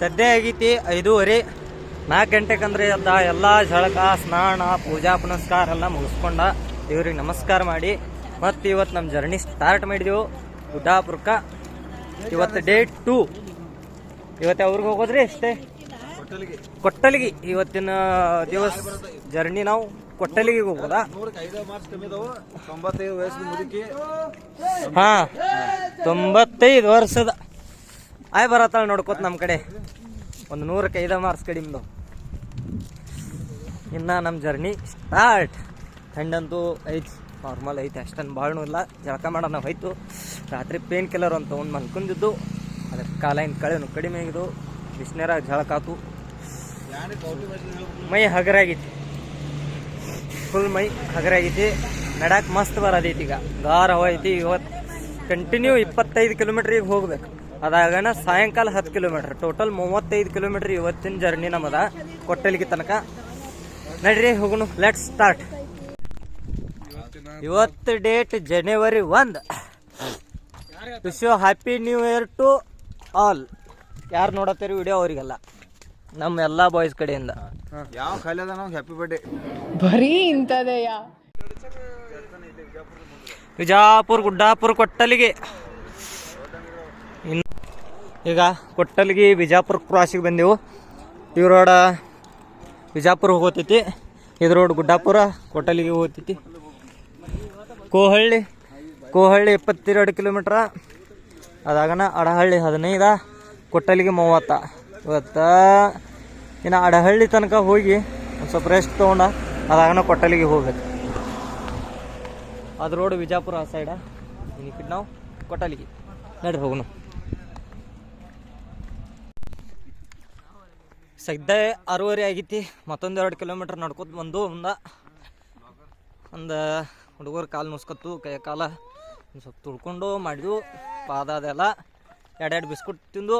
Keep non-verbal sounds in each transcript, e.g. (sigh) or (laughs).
ಸದ್ಯ ಆಗೈತಿ ಐದೂವರೆ. ನಾಲ್ಕು ಗಂಟೆಗೆ ಅಂದ್ರೆ ಎದ್ದ ಎಲ್ಲ ಜಳಕ ಸ್ನಾನ ಪೂಜಾ ಪುನಸ್ಕಾರ ಎಲ್ಲ ಮುಗಿಸ್ಕೊಂಡ ಇವ್ರಿಗೆ ನಮಸ್ಕಾರ ಮಾಡಿ. ಮತ್ತು ಇವತ್ತು ನಮ್ಮ ಜರ್ನಿ ಸ್ಟಾರ್ಟ್ ಮಾಡಿದೆವು. ಗುಡ್ಡಾಪುರಕ್ಕೆ. ಇವತ್ತು ಡೇಟ್ ಟೂ ಇವತ್ತು ಅವ್ರಿಗೆ ಹೋಗೋದ್ರಿ ಅಷ್ಟೇ ಕೊಟ್ಟಲಿಗೆ. ಇವತ್ತಿನ ದಿವಸ ಜರ್ನಿ ನಾವು ಕೊಟ್ಟಲಿಗೆ ಹೋಗೋದಾ? ಹಾ ತೊಂಬತ್ತೈದು ವರ್ಷದ. ಆಯ್ ಬರತ್ತಾಳ ನೋಡ್ಕೋತ ನಮ್ಮ ಕಡೆ. ಒಂದು ನೂರಕ್ಕೆ ಐದು ಮಾರ್ಕ್ಸ್ ಕಡಿಮ್ದು ಇನ್ನ ನಮ್ಮ ಜರ್ನಿ ಸ್ಟಾರ್ಟ್. ಥಂಡಂತೂ ಐತಿ, ನಾರ್ಮಲ್ ಐತೆ ಅಷ್ಟೊಂದು ಭಾಳನೂ ಇಲ್ಲ. ಜಳಕ ಮಾಡೋಣ ಹೋಯ್ತು. ರಾತ್ರಿ ಪೇನ್ ಕಿಲ್ಲರ್ ಅಂತ ಒಂದು ಮಲ್ಕೊಂಡಿದ್ದು. ಅದಕ್ಕೆ ಕಾಲ ಕಳೆನು ಕಡಿಮೆ ಆಗಿದ್ದು. ಬಿಸಿನೀರಾಗ ಜಳಕಾತು ಮೈ ಹಗರಾಗಿತ್ತು ಫುಲ್ ಮೈ ಹಗರಾಗೈತಿ. ನಡಾಕ್ ಮಸ್ತ್ ಬರೋದೈತಿ ಈಗ. ಗಾರ ಐತಿ ಇವತ್ತು ಕಂಟಿನ್ಯೂ ಇಪ್ಪತ್ತೈದು ಕಿಲೋಮೀಟ್ರಿಗೆ ಹೋಗ್ಬೇಕು. ಅದಾಗಣ ಸಾಯಂಕಾಲ ಹತ್ತು ಕಿಲೋಮೀಟ್ರ್. ಟೋಟಲ್ ಮೂವತ್ತೈದು ಕಿಲೋಮೀಟ್ರ್ ಇವತ್ತಿನ ಜರ್ನಿ ನಮ್ಮದ ಕೊಟ್ಟಲಿಗೆ ತನಕ. ನಡ್ರಿ ಹೋಗುನು ಲೆಟ್ ಸ್ಟಾರ್ಟ್ ಇವತ್ತು ಡೇಟ್ ಜನವರಿ ಒಂದು. Wish happy new year to all ಯಾರು ನೋಡತ್ತೀರಿ ವಿಡಿಯೋ ಅವರಿಗೆಲ್ಲ. ನಮ್ಮ ಎಲ್ಲ ಬಾಯ್ಸ್ ಕಡೆಯಿಂದ. ಯಾವ ಖಾಲಿ ಅದ ನಾವು ಹ್ಯಾಪಿ ಬರ್ಡೇ ಬರೀ ಇಂಥದೆಯಾ? ವಿಜಾಪುರ್ ಗುಡ್ಡಾಪುರ್ ಕೊಟ್ಟಲಿಗೆ. ಈಗ ಕೊಟ್ಟಲ್ಗಿ ಬಿಜಾಪುರ ಕ್ರಾಸಿಗೆ ಬಂದೆವು. ಈ ರೋಡ ಬಿಜಾಪುರ ಹೋಗ್ತೈತಿ. ಇದು ರೋಡ್ ಗುಡ್ಡಾಪುರ, ಕೊಟ್ಟಲಿಗೆ ಹೋಗ್ತೈತಿ. ಕೋಹಳ್ಳಿ ಕೋಹಳ್ಳಿ ಇಪ್ಪತ್ತೆರಡು ಕಿಲೋಮೀಟ್ರ. ಅದಾಗನ ಅಡಹಳ್ಳಿ ಹದಿನೈದ, ಕೊಟ್ಟಲಿಗೆ ಮೂವತ್ತ. ಇವತ್ತು ಇನ್ನು ಅಡಹಳ್ಳಿ ತನಕ ಹೋಗಿ ಒಂದು ಸ್ವಲ್ಪ ರೆಸ್ಟ್ ತೊಗೊಂಡ ಅದಾಗನ ಕೊಟ್ಟಲಿಗೆ ಹೋಗ್ಬೇಕು. ಅದು ರೋಡ್ ವಿಜಾಪುರ ಆ. ಸೈಡ ಇನ್ನು ನಾವು ಕೊಟ್ಟಲಿಗೆ ನಡ್ರಿ ಹೋಗೋಣ ಸದ್ಯ ಆರೂವರೆ ಆಗೈತಿ. ಮತ್ತೊಂದು ಎರಡು ಕಿಲೋಮೀಟ್ರ್ ನಡ್ಕೊತ ಬಂದು ಮುಂದ ಒಂದು ಹುಡುಗರು ಕಾಲು ಮುಸ್ಕತ್ತು ಕೈ ಕಾಲ ಸ್ವಲ್ಪ ತುಳ್ಕೊಂಡು ಮಾಡಿದ್ವು. ಪಾದ ಅದೆಲ್ಲ ಎರಡೆರಡು ಬಿಸ್ಕುಟ್ ತಿಂದು,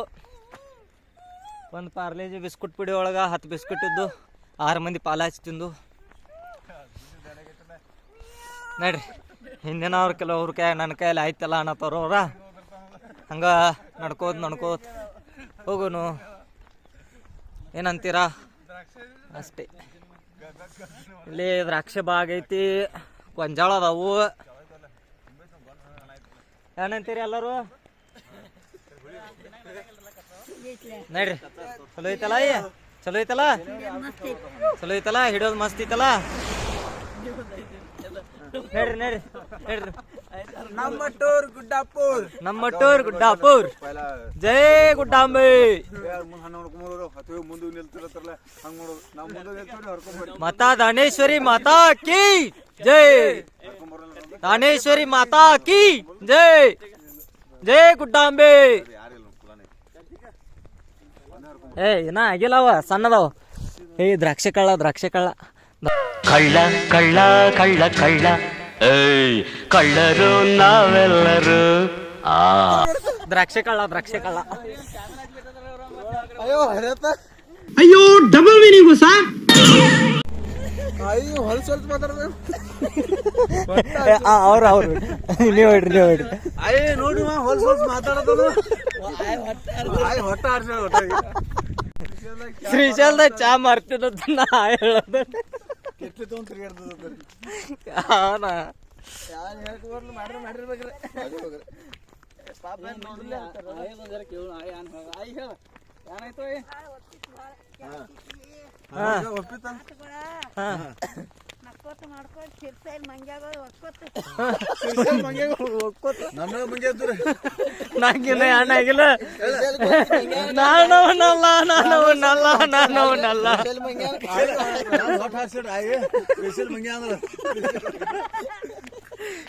ಒಂದು ಪಾರ್ಲೇಜಿ ಬಿಸ್ಕುಟ್ ಪಿಡಿ ಒಳಗೆ ಹತ್ತು ಬಿಸ್ಕುಟ್ ಇದ್ದು, ಆರು ಮಂದಿ ಪಾಲ ಹಚ್ಚಿ ತಿಂದು. ನಡ್ರಿ ಹಿಂದಿನವ್ರು ಕೆಲವ್ರ ಕೈ ನನ್ನ ಕೈಯಲ್ಲಿ ಆಯ್ತಲ್ಲ ಅನ್ನತ್ತವ್ರ ಅವ್ರ. ಹಂಗ ನಡ್ಕೋತ ನಡ್ಕೋತ ಹೋಗುನು. ಏನಂತೀರಾ? ಅಷ್ಟೇ. ಇಲ್ಲಿ ದ್ರಾಕ್ಷಿ ಬಾಗ್ ಐತಿ. ಗೊಂಜಾಳ ಅದಾವು. ಏನಂತೀರಿ ಎಲ್ಲರೂ? ನಡ್ರಿ. ಚಲೋ ಐತಲ್ಲ ಚಲೋ ಐತಲ್ಲ? ಚಲೋ ಐತಲ್ಲ? ಹಿಡಿಯೋದು ಮಸ್ತ್ ಐತಲ್ಲ? ನಡ್ರಿ ನಡ್ರಿ ನಡ್ರಿ. ನಮ್ಮ ಟೂರ್ ಗುಡ್ಡಾಪುರ್. ನಮ್ಮ ಟೂರ್ ಗುಡ್ಡಾಪುರ್. ಜೈ ಗುಡ್ಡಾಂಬೆ. ಮಾತಾ ದಾನೇಶ್ವರಿ ಮಾತಾ ಕಿ ಜೈ. ದಾನೇಶ್ವರಿ ಮಾತಾ ಕಿ ಜೈ. ಜೈ ಗುಡ್ಡಾಂಬೆ. ಏ ಏನ ಆಗಿಲ್ಲವ ಸಣ್ಣದವ. ಏ ದ್ರಾಕ್ಷಿ ಕಳ್ಳ ದ್ರಾಕ್ಷಿ ಕಳ್ಳ. ಕಳ್ಳ ಕಳ್ಳ ಕಳ್ಳ ಕಳ್ಳ. ಏಯ್ ಕಳ್ಳರು ನಾವೆಲ್ಲರೂ. ಆ. ದ್ರಾಕ್ಷಿ ಕಳ್ಳ ದ್ರಾಕ್ಷಿ ಕಳ್ಳ. ಅಯ್ಯೋ ಅಯ್ಯೋ ಡಬಲ್ ಮೀನಿಂಗು ಸಾ ಅಯ್ಯೋ ಹೊಲ್ಸ್ ಹೊಲ್ಸ್ ಮಾತಾಡ್ಬೇಕು ಅವ್ರ ಅವ್ರು. ನೀವು ಹೇಳ್ರಿ ನೀವು ಹೇಳ್ರಿ ಅಯ್ಯ ನೋಡಿ ಹೊಲ್ಸ್ ಸ್ವಲ್ಪ ಮಾತಾಡೋದು ಹೊಟ್ಟ ಹೊಟ್ಟ. ಚಾ ಮಾರ್ತಿದ್ದ ನಾ ಹೇಳೋದು. ಕೆಟ್ಲಿ ತೊಗೊಂಡ್ ತಿರ್ಗಾಡ್ತದ ಹಾನ. ಯಾರು ಹೇಳಕ್ ಬರ್ಲಿ ಮಾಡ್ರಿ ಮಾಡಿರ್ಬೇಕ್ರಿ ಪಾಪ ಒಪ್ಪಿತ ಹಾ. ನಕ್ಕೋತ ಮಾಡ್ಕೋತ ಸಿರ್ಸೈಲ್ ಮಂಗ್ಯಾಗ ಒಕ್ಕೋತ ನನ್ನ ಮಂಗೆ ಇದ್ರಿ ನಂಗಿಲ್ಲ ಹಣ್ಣಾಗಿಲ್ಲ ನಾನವನಲ್ಲ ನಾನವನಲ್ಲ ನಾನವನಲ್ಲ. ಹೊಟ್ಟ ಹಾರ್ಸಿಡ್ರಿ ಆಯ್ ಸ್ಪೆಷಲ್ ಮಂಗೆ ಅಂದ್ರ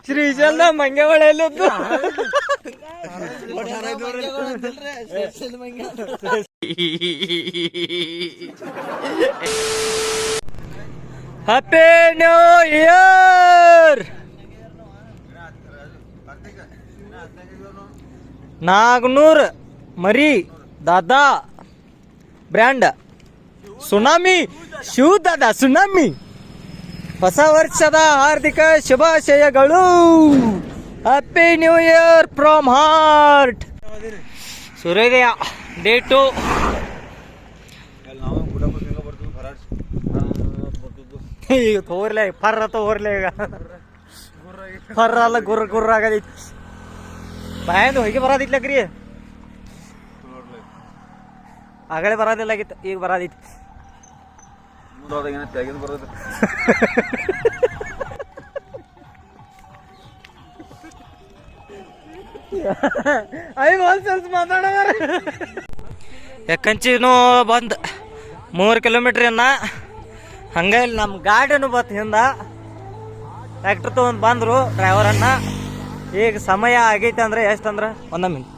ಶ್ರೀಶೈಲದ ಮಂಗೆ ಹೊಳೆಯಲ್ಲಿದ್ದು ಹೊಟ್ಟ ಹಾರಾಯ್ತು ನೋಡ್ರಿ (laughs) ಹ್ಯಾಪಿ ನ್ಯೂ ಇಯರ್ ನಾಗ್ನೂರ್, ಮರಿ, ದಾದಾ, ಬ್ರ್ಯಾಂಡ್, ಸುನಾಮಿ ಶಿವ ದಾದಾ ಸುನಾಮಿ. ಹೊಸ ವರ್ಷದ ಹಾರ್ದಿಕ ಶುಭಾಶಯಗಳು. Happy new year from heart ಸೂರ್ಯೋದಯ ಡೇಟು ಈಗ ತೋರ್ಲೆ ಫರ್ರ ತೋರ್ಲೆ ಈಗ. ಪರ್ರ ಅಲ್ಲ, ಗುರ್ರ ಗುರ್ರ ಆಗದೈತಿ ಬಾಯಂದು ಹೋಗಿ ಬರೋದಿತ್ಲಕ್ರಿ ಆಗಲೇ ಬರೋದಿಲ್ಲ ಆಗಿತ್ತು, ಈಗ ಬರೋದಿತ್ತು. (laughs) ಐದು ಒಂದ್ಸಲ ಮಾತಾಡೋಣ ಯಾಕಂಚಿನೂ ಬಂದು ಮೂರು ಕಿಲೋಮೀಟ್ರ್ ಇನ್ನ ಹಂಗೆ ಇಲ್ಲಿ ನಮ್ಮ ಗಾಡಿನೂ ಬತ್ ಹಿಂದ. ಟ್ರ್ಯಾಕ್ಟರ್ ಬಂದ್ರು ಬಂದರು ಡ್ರೈವರನ್ನ ಈಗ ಸಮಯ ಆಗೈತೆ ಅಂದ್ರೆ ಎಷ್ಟು ಅಂದ್ರೆ? ಒಂದ ಮಿನಿಟ್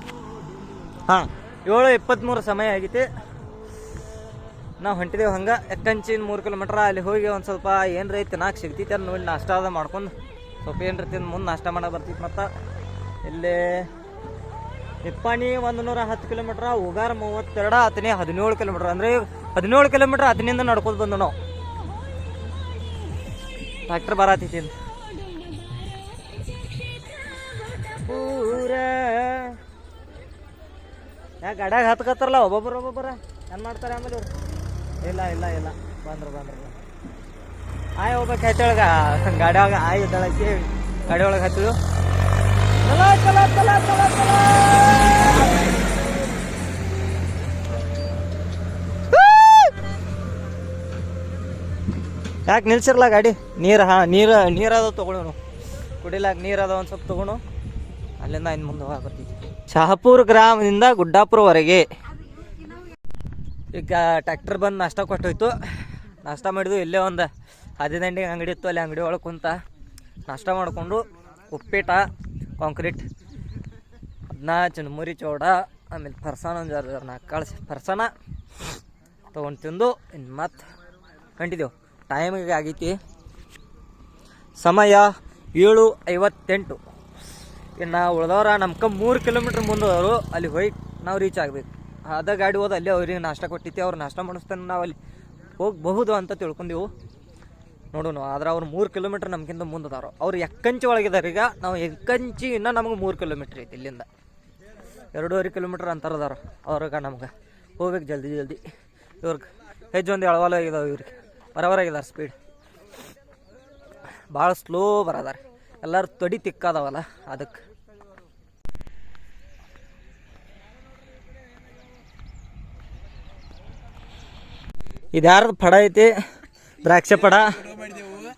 ಹಾಂ ಏಳು ಇಪ್ಪತ್ತ್ಮೂರು ಸಮಯ ಆಗೈತಿ. ನಾವು ಹೊಂಟಿದೇವ್ ಹಂಗೆ. ಎಕ್ಕಂಚಿನ ಮೂರು ಕಿಲೋಮೀಟ್ರ್ ಅಲ್ಲಿ ಹೋಗಿ ಒಂದು ಸ್ವಲ್ಪ ಏನ್ರ ಐತಿ ನಾಲ್ಕು ಸಿಗ್ತೈತೆ ಅಂತ ನೋಡಿ ನಾಷ್ಟ ಅದ ಮಾಡ್ಕೊಂಡು. ಸ್ವಲ್ಪ ಏನ್ರ ತಿಂದು ಮುಂದೆ ನಾಷ್ಟ ಮಾಡೋಕೆ ಬರ್ತೈತಿ ಮತ್ತು. ಇಲ್ಲಿ ನಿಪ್ಪಾಣಿ ಒಂದು ನೂರ ಹತ್ತು ಕಿಲೋಮೀಟ್ರ್ ಉಗಾರ ಮೂವತ್ತೆರಡು ಹತ್ತನೇ ಹದಿನೇಳು ಕಿಲೋಮೀಟ್ರ್ ಅಂದರೆ ಹದಿನೇಳು ಕಿಲೋಮೀಟ್ರ್ ಹದಿನಿಂದ ನಡ್ಕೊಂಡು ಬಂದು ನಾವು. ಟ್ರ್ಯಾಕ್ಟರ್ ಬರತೈತಿ ಅಂತ ಪೂರ. ಯಾಕೆ ಗಾಡ್ಯಾಗ ಹತ್ಕತ್ತಾರಲ್ಲ ಒಬ್ಬೊಬ್ಬರು ಒಬ್ಬೊಬ್ಬರ ಏನು ಮಾಡ್ತಾರೆ ಆಮೇಲೆ ಇವ್ರು? ಇಲ್ಲ ಇಲ್ಲ ಇಲ್ಲ. ಬಂದ್ರು ಬಂದ್ರು ಬಂದ್ರು. ಆಯ್, ಹೋಗ್ಬೇಕು ಹತ್ತೊಳಗ ಗಾಡಿ ಒಳಗೆ, ಆಯ್ ಇದ್ದಾಳಕ್ಕೆ ಗಾಡಿ ಒಳಗೆ ಹತ್ತಿಳು. ಚಲೋ ಚಲೋ ಚಲೋ ಚಲೋ ಚಲೋ. ಯಾಕೆ ನಿಲ್ಸಿರ್ಲ ಗಾಡಿ? ನೀರು ಹಾ, ನೀರು, ನೀರದ ತೊಗೊಳೋನು ಕುಡಿಲಾಕ ನೀರದ ಒಂದು ಸ್ವಲ್ಪ ತೊಗೊಂಡು ಅಲ್ಲಿಂದ ಇನ್ನು ಮುಂದೆ ಹೋಗತ್ತೈತಿ ಶಹಾಪುರ ಗ್ರಾಮದಿಂದ ಗುಡ್ಡಾಪುರವರೆಗೆ. ಈಗ ಟ್ಯಾಕ್ಟರ್ ಬಂದು ನಾಷ್ಟ ಕೊಟ್ಟೋಯ್ತು. ನಾಷ್ಟ ಮಾಡಿದ್ವು ಇಲ್ಲೇ ಒಂದು ಹದಿನೆಂಟಿಗೆ ಅಂಗಡಿ ಇತ್ತು, ಅಲ್ಲಿ ಅಂಗಡಿ ಒಳಗೆ ಕುಂತ ನಾಷ್ಟ ಮಾಡಿಕೊಂಡು ಉಪ್ಪಿಟ ಕಾಂಕ್ರೀಟ್ ಅದನ್ನ ಚುನ್ಮುರಿ ಚೌಡ, ಆಮೇಲೆ ಫರ್ಸಾನ ಒಂದು ನಾಲ್ಕು ಕಳಿಸಿ ಫರ್ಸಾನ ತೊಗೊಂಡು ತಿಂದು ಇನ್ನು ಮತ್ತೆ ಕಂಟಿದ್ದೇವು ಟೈಮಿಗೆ ಆಗೈತಿ. ಸಮಯ ಏಳು ಐವತ್ತೆಂಟು. ಇನ್ನು ಉಳ್ದವ್ರ ನಮ್ಕ ಮೂರು ಕಿಲೋಮೀಟ್ರ್ ಮುಂದವರು ಅಲ್ಲಿ ಹೋಗಿ ನಾವು ರೀಚ್ ಆಗಬೇಕು. ಅದ ಗಾಡಿ ಹೋದ ಅಲ್ಲಿ ಅವ್ರಿಗೆ ನಾಷ್ಟ ಕೊಟ್ಟಿತ್ತು ಅವ್ರು ನಾಷ್ಟ ಮಾಡಿಸ್ತಾನೆ ನಾವು ಅಲ್ಲಿ ಹೋಗಬಹುದು ಅಂತ ತಿಳ್ಕೊಂಡೆವು. ನೋಡೋಣ ಆದ್ರೆ ಅವ್ರು ಮೂರು ಕಿಲೋಮೀಟ್ರ್ ನಮ್ಗಿಂತ ಮುಂದದಾರ ಅವ್ರು ಎಕ್ಕಂಚಿ ಒಳಗಿದಾರೆ, ಈಗ ನಾವು ಎಕ್ಕಂಚಿ ಇನ್ನೂ ನಮಗೆ ಮೂರು ಕಿಲೋಮೀಟ್ರ್ ಐತಿ ಇಲ್ಲಿಂದ. ಎರಡೂವರೆ ಕಿಲೋಮೀಟ್ರ್ ಅಂತರ ಅದಾರ ಅವ್ರಿಗೆ ನಮ್ಗೆ. ಹೋಗ್ಬೇಕು ಜಲ್ದಿ ಜಲ್ದಿ. ಇವ್ರಿಗೆ ಹೆಜ್ಜೊಂದು ಎಳವಾಲ ಆಗಿದಾವೆ ಇವ್ರಿಗೆ. ಬರಬರಾಗಿದ್ದಾರೆ ಸ್ಪೀಡ್. ಭಾಳ ಸ್ಲೋ ಬರದಾರೆ. ಎಲ್ಲರೂ ತೊಡಿ ತಿಕ್ಕದವಲ್ಲ ಅದಕ್ಕೆ. ಇದು ಯಾರ್ದು ಪಡ ಐತಿ? ದ್ರಾಕ್ಷಿ ಪಡ.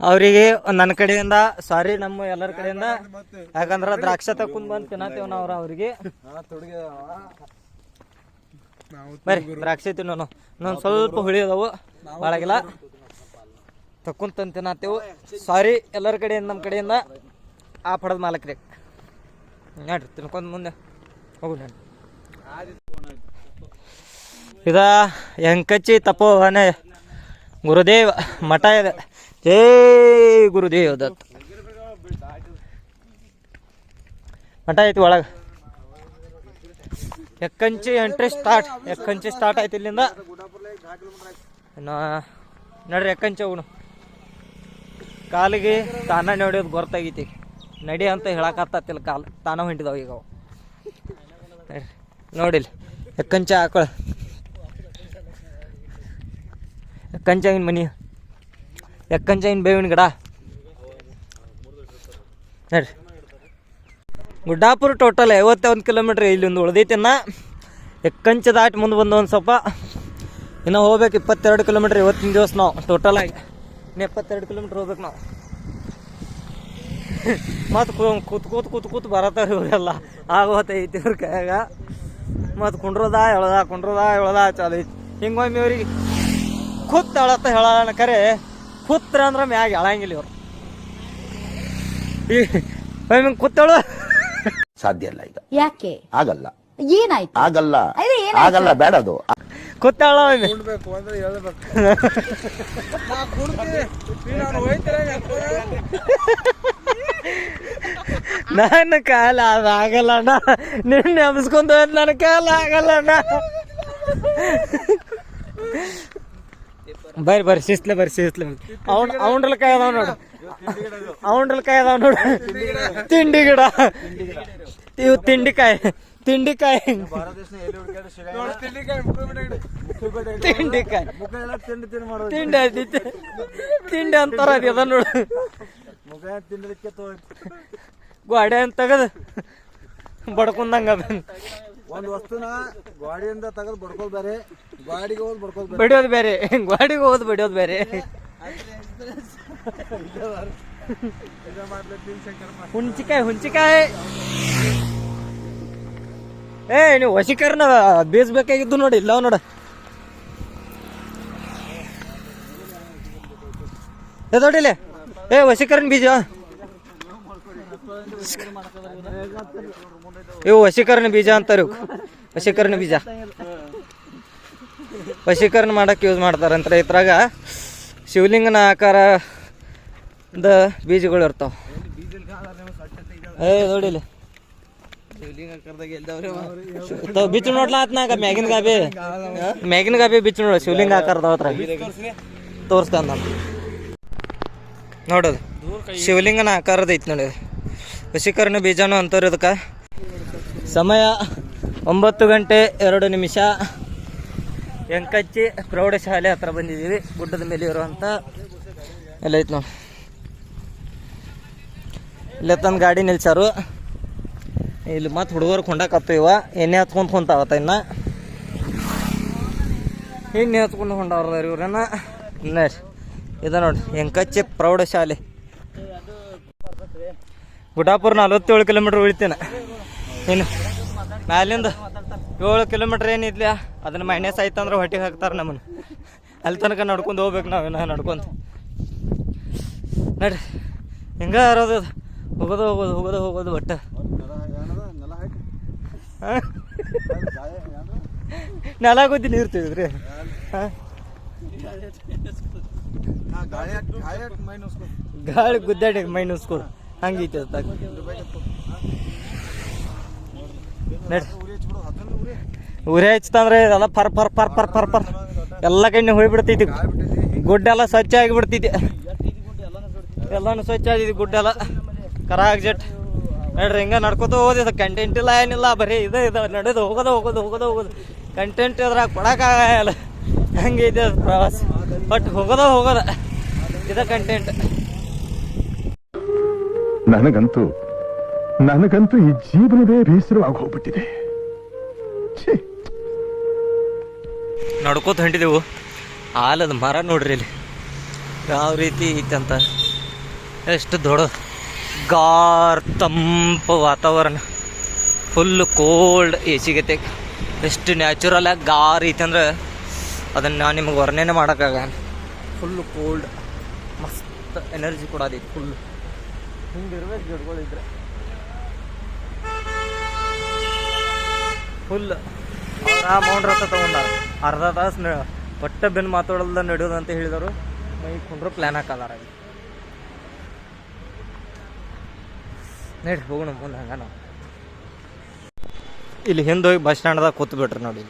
ಅವರಿಗೆ ನನ್ನ ಕಡೆಯಿಂದ ಸಾರಿ ನಮ್ಮ ಎಲ್ಲರ ಕಡೆಯಿಂದ. ಯಾಕಂದ್ರೆ ದ್ರಾಕ್ಷ ತಕೊಂಡ್ ಬಂದು ತಿನ್ನತ್ತೇವ್ ನಾವ್ರ ಅವ್ರಿಗೆ. ಬರ್ರಿ, ದ್ರಾಕ್ಷಿ ತಿನ್ನೋನು. ಇನ್ನೊಂದು ಸ್ವಲ್ಪ ಹುಳಿ ಅದಾವು. ಭಾಳಾಗಿಲ್ಲ ತಕೊಂಡ್ ನಾತೇವು ಸಾರಿ ಎಲ್ಲರ ಕಡೆಯಿಂದ ನಮ್ಮ ಕಡೆಯಿಂದ ಆ ಪಡದ ಮಾಲಕ್ರಿ. ನೋಡ್ರಿ, ತಿನ್ಕೊಂಡು ಮುಂದೆ ಹೋಗು ನೋಡಿ ಇದ ಹೆಂಕಚ್ಚಿ ತಪೋವನ ಗುರುದೇವ ಮಠ ಇದೆ. ಜೈ ಗುರುದೇವ ದತ್. ಮಠ ಐತಿ ಒಳಗೆ. ಎಕ್ಕಂಚಿ ಎಂಟ್ರಿ ಸ್ಟಾರ್ಟ್ ಎಕ್ಕಂಚಿ ಸ್ಟಾರ್ಟ್ ಆಯ್ತು ಇಲ್ಲಿಂದ. ನಡ್ರಿ, ಎಕ್ಕಂಚಿ ಅವನು ಕಾಲಿಗೆ ತಾನ ನಡೆಯೋದು ಗೊತ್ತಾಗೈತಿ ನಡಿ ಅಂತ ಹೇಳಕತ್ತಿಲ್ಲ ಕಾಲು. ತಾನ ಹೊಂಟಿದಾವ ಈಗ ಅವು. ನೋಡಿಲ್ಲ ಎಕ್ಕಂಚ ಆಕಳ. ಎಕ್ಕಂಚಾಗಿನ ಮನಿ. ಎಕ್ಕಂಚಾಗಿನ ಬೇವಿನ ಗಿಡ. ನಡ್ರಿ ಗುಡ್ಡಾಪುರ ಟೋಟಲ್ ಐವತ್ತೊಂದು ಕಿಲೋಮೀಟ್ರ್ ಇಲ್ಲಿಂದ ಉಳ್ದೈತಿನ್ನ ಎಕ್ಕಂಚ ದಾಟಿ ಮುಂದೆ ಬಂದು ಒಂದು ಸ್ವಲ್ಪ. ಇನ್ನೂ ಹೋಗ್ಬೇಕು ಇಪ್ಪತ್ತೆರಡು ಕಿಲೋಮೀಟ್ರ್ ಇವತ್ತಿನ ದಿವಸ ನಾವು. ಟೋಟಲ್ ಆಗಿ. ಇನ್ನು ಎಪ್ಪತ್ತೆರಡು ಕಿಲೋಮೀಟ್ರ್ ಹೋಗ್ಬೇಕು ನಾವು. ಮತ್ತು ಕೂತ್ ಕೂತ್ ಕೂತ್ ಕೂತ್ ಬರತ್ತಾರ ಇವರೆಲ್ಲ. ಆಗೋತೈತಿ ಇವ್ರ ಕೈಯಾಗ. ಮತ್ತು ಕುಂಡ್ರದ ಎಳ್ದ ಕುಂಡ್ರದ ಎಳ್ದ ಚಾಲು ಐತಿ. ಹಿಂಗೊಮ್ಮೆ ಇವ್ರಿಗೆ ಕುತ್ತ ಎಳತ್ತ ಹೇಳೋಣ ಕರೆ. ಕೂತ್ರ ಅಂದ್ರೆ ಮ್ಯಾಗ ಎಳಂಗಿಲ್ಲ ಇವ್ರು. ಈಗ ಕುತ್ತಳು ಸಾಧ್ಯ ಇಲ್ಲ ಈಗ. ಯಾಕೆ? ಆಗಲ್ಲ. ಏನಾಯ್ತು? ಆಗಲ್ಲ? ಆಗಲ್ಲ ಬೇಡ ಅದು ಕುತ್ತಾಳ ಒಮ್ಮೆ ಕುಂಡ್ಬೇಕು ಅಂದ್ರೆ ಹೇಳ್ಬೇಕು. ನಾ ಕುಡ್ತೀನಿ. ನೀನ್ ನನ್ನ ಕಾಲ ಅದು ಆಗಲ್ಲ ಅಣ್ಣ. ನಿನ್ನ ನೆಮ್ಸ್ಕೊಂತ ನನ್ನ ಕಾಲ ಆಗಲ್ಲ ಅಣ್ಣ. ಬರ್ರಿ ಬರ್ರಿ ಶಿಸ್ಲೆ ಬರ್ರಿ ಶಿಸ್ಲೆ ಅವ್ನ ಅವನ್ರಲ್ ಕಾಯಿ ಅದಾವ ನೋಡು. ಅವನ್ರಲ್ ಕಾಯಿ ಅದಾವ ನೋಡು. ತಿಂಡಿ ಗಿಡ. ಇವು ತಿಂಡಿ ಕಾಯಿ. ತಿಂಡಿಕಾಯಿ. ತಿಂಡಿಕಾಯಿ ತಿಂಡಿ ಅದಿತ್ತೆ ತಿಂಡಿ ಅಂತಾರ ಅದು ಅದ ನೋಡು. ಗೋಡೆ ಅಂತ ತಗದು? ಬಡ್ಕೊಂಡಂಗ ಅದ. ಒಂದು ವಸ್ತುನ ಗಾಡಿಯಿಂದ ತೆಗೆದು ಬಡ್ಕೋದು ಬೇರೆ ಗಾಡಿಗೆ ಹೋದ್ ಬಡ್ಕೋದು ಬಡಿಯೋದು ಬೇರೆ. ಗಾಡಿಗೆ ಹೋದ್ ಬಡಿಯೋದು ಬೇರೆ. ಹುಣ್ಚಿಕಾಯಿ ಹುಣ್ಚಿಕಾಯಿ ಏ, ನೀವು ವಶೀಕರಣ ಬೇಯಿಸ್ಬೇಕಾಗಿದ್ದು ನೋಡಿ, ಇಲ್ಲ ನೋಡ. ಏ ದೊಡ್ಡಿಲ್ಲ ಏ, ವಶೀಕರಣ ಬೀಜ. ಇವು ವಶೀಕರಣ ಬೀಜ ಅಂತಾರೆ ಇವು ವಶೀಕರಣ ಬೀಜ. ವಶೀಕರಣ ಮಾಡಕ್ಕೆ ಯೂಸ್ ಮಾಡ್ತಾರಂತ ಇದ್ರಾಗ ಶಿವಲಿಂಗನ ಆಕಾರದ ಬೀಜಗಳು ಇರ್ತಾವ. ಏ ನೋಡಿಲ್ಲ ಬಿಚ್ಚು ನೋಡ್ಲಾತ್ನಾಗ ಮ್ಯಾಗಿನ ಗಾಬಿ. ಮ್ಯಾಗಿನ ಗಾಬಿ ಬಿಚ್ಚು ನೋಡ ಶಿವಲಿಂಗ ಆಕಾರದ ಹತ್ರ. ತೋರಿಸ್ತಾನ ನಾನು ನೋಡೋದು. ಶಿವಲಿಂಗನ ಆಕಾರದ ಐತಿ ನೋಡಿ. ವಶೀಕರಣ ಬೀಜನು ಅಂತಾರೆ ಇದಕ್ಕೆ. ಸಮಯ ಒಂಬತ್ತು ಗಂಟೆ ಎರಡು ನಿಮಿಷ. ಎಂಕಚ್ಚಿ ಪ್ರೌಢಶಾಲೆ ಹತ್ರ ಬಂದಿದ್ದೀವಿ. ಗುಡ್ಡದ ಮೇಲೆ ಇರುವಂಥ ಎಲ್ಲ ಐತೆ ನೋಡಿ. ಇಲ್ಲೇ ತಂದು ಗಾಡಿ ನಿಲ್ಸಾರು. ಇಲ್ಲಿ ಮತ್ತೆ ಹುಡುಗರು ಕೊಂಡಾಕತ್ತು ಇವ ಎಣ್ಣೆ ಹತ್ಕೊಂಡ್ ಕುಂತಾವತ್ತ ಇನ್ನ. ಎಣ್ಣೆ ಹತ್ಕೊಂಡು ಇನ್ನ ಇವ್ರನ್ನ ನೋಡಿ ಇದು ನೋಡಿ ಹೆಂಕಚ್ಚೆ ಪ್ರೌಢಶಾಲೆ. ಗುಡಾಪುರ ನಲ್ವತ್ತೇಳು ಕಿಲೋಮೀಟ್ರ್ ಉಳಿತೇನೆ. ಏನು ಮ್ಯಾಲಿಂದ ಏಳು ಕಿಲೋಮೀಟ್ರ್ ಏನಿದ್ಲ ಅದನ್ನ ಮೈನಸ್ ಆಯ್ತಂದ್ರೆ ಹೊಟ್ಟಿಗೆ ಹಾಕ್ತಾರೆ ನಮ್ಮನ್ನು. ಅಲ್ಲಿ ತನಕ ನಡ್ಕೊಂಡು ಹೋಗ್ಬೇಕು ನಾವು ಇನ್ನ ನಡ್ಕೊಂತ. ನಡ್ರಿ. ಹಿಂಗ ಇರೋದು ಹೋಗೋದು ಹೋಗೋದು ಹೋಗೋದು ಹೋಗೋದು ಒಟ್ಟು. ನಾಲಾಗೋದಿ ನೀರು ತೆಗೆದ್ರಿ. ಗಾಳಿ ಗುದ್ದಾಡಿ ಮೈ ನುಸ್ಕೋ ಹಂಗೈತೆ ಉರಿ ಹಚ್ತಂದ್ರೆ ಎಲ್ಲ ಪರ್ ಪರ್ ಪರ್ ಪರ್ ಪರ್ ಪರ್. ಎಲ್ಲ ಕಣ್ಣು ಹೋಗ್ಬಿಡ್ತೈತಿ ಗುಡ್ಡ ಎಲ್ಲ ಸ್ವಚ್ಛ ಆಗಿಬಿಡ್ತೈತಿ. ಎಲ್ಲಾನು ಸ್ವಚ್ಛ ಆಗಿದ್ವಿ ಗುಡ್ಡೆಲ್ಲ ಕರಾಗ್ ಜಟ್ ನೋಡ್ರಿ ಹಿಂಗ ನಡ್ಕೋತ ಹೋಗೋದು ಕಂಟೆಂಟ್ ಇಲ್ಲ ಏನಿಲ್ಲ ಬರೀ ಇದು ಇದು ನಡೆದು ಹೋಗೋದು ಹೋಗೋದು ಹೋಗೋದು ಹೋಗೋದು. ಕಂಟೆಂಟ್ ಇದ್ರಾಗ ಕೊಡೋಕ್ಕಾಗಲ್ಲ ಹಂಗೆ ಇದೆ ಪ್ರವಾಸ. ಬಟ್ ಹೋಗೋದ ಹೋಗೋದ. ಇದ ಕಂಟೆಂಟ್ ನನಗಂತೂ ನನಗಂತೂ ಈ ಜೀವನವೇ ಬೇಸರವಾಗಿ ಹೋಗ್ಬಿಟ್ಟಿದೆ. ನಡ್ಕೋತ ಹೊಂಟಿದೆವು. ಆಲದ ಮರ ನೋಡ್ರಿ ಇಲ್ಲಿ. ಯಾವ ರೀತಿ ಐತಂತ. ಅಂತ ಎಷ್ಟು ದೊಡ್ಡ ಗಾರ್ ತಂಪ ವಾತಾವರಣ. ಫುಲ್ ಕೋಲ್ಡ್ ಎ ಸಿಗತ್ತೆ ಎಷ್ಟು ನ್ಯಾಚುರಲ್ ಆಗಿ ಗಾರ್ ಐತೆ ಅಂದ್ರೆ ಅದನ್ನು ನಾನು ನಿಮಗೆ ವರ್ಣನೆ ಮಾಡೋಕ್ಕಾಗ ಫುಲ್ ಕೋಲ್ಡ್ ಮಸ್ತ್ ಎನರ್ಜಿ ಕೊಡೋದೈತಿ ಫುಲ್ ಹಿಂಗಿರ್ಬೇಕು ಗಿಡಗಳಿದ್ರೆ ಫುಲ್ ಮೌಂಡ್ ರಥ ತಗೊಂಡಾರ. ಅರ್ಧ ತಾಸು ಒಟ್ಟ ಬೆನ್ನು ಮಾತಾಡಲ್ದ ನಡೆಯೋದಂತ ಹೇಳಿದವರು. ಮೈ ಕುಂಡ್ರು ಪ್ಲ್ಯಾನ್ ಹಾಕದಾರ ನಡಿ, ಹೋಗೋಣ ಮುಂದೆ ಹಂಗ ನಾವು. ಇಲ್ಲಿ ಹಿಂದೆ ಹೋಗಿ ಬಸ್ ಸ್ಟ್ಯಾಂಡ್ದಾಗ ಕೂತ್ ಬಿಟ್ರಿ ನೋಡಿ.